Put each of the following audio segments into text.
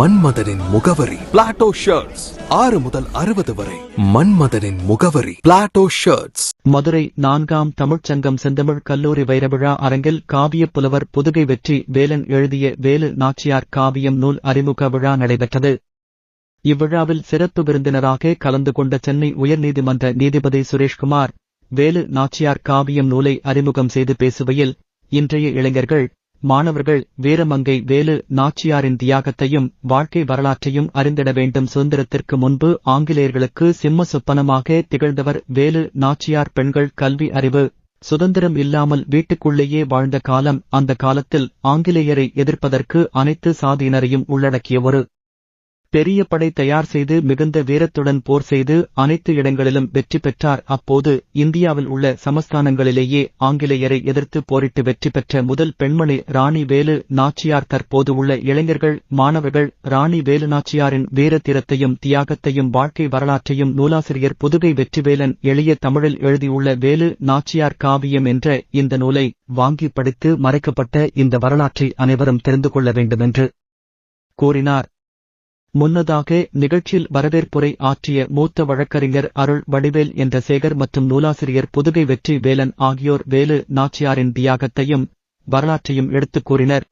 மன்மதனின் முகவரி. Plato shirts ஆறு முதல் அறுபது வரை. மன்மதனின் முகவரி. பிளாட்டோ ஷர்ட்ஸ் மதுரை நான்காம் தமிழ்ச்சங்கம் செந்தமிழ் கல்லூரி வைரவிழா அரங்கில் காவிய புலவர் புதுகை வெற்றி வேலன் எழுதிய வேலு நாச்சியார் காவியம் நூல் அறிமுக விழா நடைபெற்றது. இவ்விழாவில் சிறப்பு விருந்தினராக கலந்து கொண்ட சென்னை உயர்நீதிமன்ற நீதிபதி சுரேஷ்குமார் வேலு நாச்சியார் காவியம் நூலை அறிமுகம் செய்து பேசுகையில் இன்றைய இளைஞர்கள் மாணவர்கள் வீரமங்கை வேலு நாச்சியாரின் தியாகத்தையும் வாழ்க்கை வரலாற்றையும் அறிந்திட வேண்டும். சுதந்திரத்திற்கு முன்பு ஆங்கிலேயர்களுக்கு சிம்ம சொப்பனமாக திகழ்ந்தவர் வேலு நாச்சியார் பெண்கள் கல்வி அறிவு. சுதந்திரம் இல்லாமல் வீட்டுக்குள்ளேயே வாழ்ந்த காலம் அந்த காலத்தில் ஆங்கிலேயரை எதிர்ப்பதற்கு அனைத்து சாதியினரையும் உள்ளடக்கிய ஒரு பெரிய படை தயார் செய்து மிகுந்த வீரத்துடன் போர் செய்து அனைத்து இடங்களிலும் வெற்றி பெற்றார். அப்போது இந்தியாவில் உள்ள சமஸ்தானங்களிலேயே ஆங்கிலேயரை எதிர்த்து போரிட்டு வெற்றி பெற்ற முதல் பெண்மணி ராணி வேலு நாச்சியார் தற்போது உள்ள இளைஞர்கள் மாணவர்கள் ராணி வேலு நாச்சியாரின் வீரத்திரத்தையும் தியாகத்தையும் வாழ்க்கை வரலாற்றையும் நூலாசிரியர் புதுகை வெற்றிவேலன் எளிய தமிழில் எழுதியுள்ள வேலு நாச்சியார் காவியம் என்ற இந்த நூலை வாங்கி படித்து மறைக்கப்பட்ட இந்த வரலாற்றை அனைவரும் தெரிந்து கொள்ள வேண்டுமென்று கூறினார். முன்னதாக நிகழ்ச்சியில் வரவேற்புரை ஆற்றிய மூத்த வழக்கறிஞர் அருள் வடிவேல் என்ற சேகர் மற்றும் நூலாசிரியர் புதுகை வெற்றி வேலன் ஆகியோர் வேலு நாச்சியாரின் தியாகத்தையும் வரலாற்றையும் எடுத்துக் கூறினர்.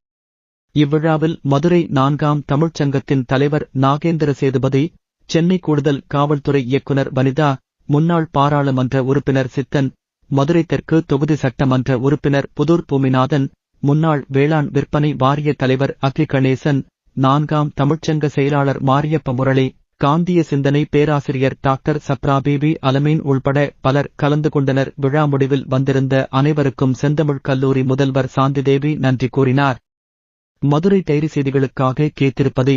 இவ்விழாவில் மதுரை நான்காம் தமிழ்ச்சங்கத்தின் தலைவர் நாகேந்திர சேதுபதி சென்னை கூடுதல் காவல்துறை இயக்குனர் வனிதா முன்னாள் பாராளுமன்ற உறுப்பினர் சித்தன் மதுரை தெற்கு தொகுதி சட்டமன்ற உறுப்பினர் புதூர் பூமிநாதன் முன்னாள் வேளாண் விற்பனை வாரிய தலைவர் அக்ரி கணேசன் நான்காம் தமிழ்ச்சங்க செயலாளர் மாரியப்ப முரளி காந்திய சிந்தனை பேராசிரியர் டாக்டர் சப்ரா சப்ராபேபி அலமீன் உள்பட பலர் கலந்து கொண்டனர் விழா முடிவில் வந்திருந்த அனைவருக்கும் செந்தமிழ் கல்லூரி முதல்வர் சாந்திதேவி நன்றி கூறினார் மதுரை டைரி செய்திகளுக்காக கேத்திருப்பது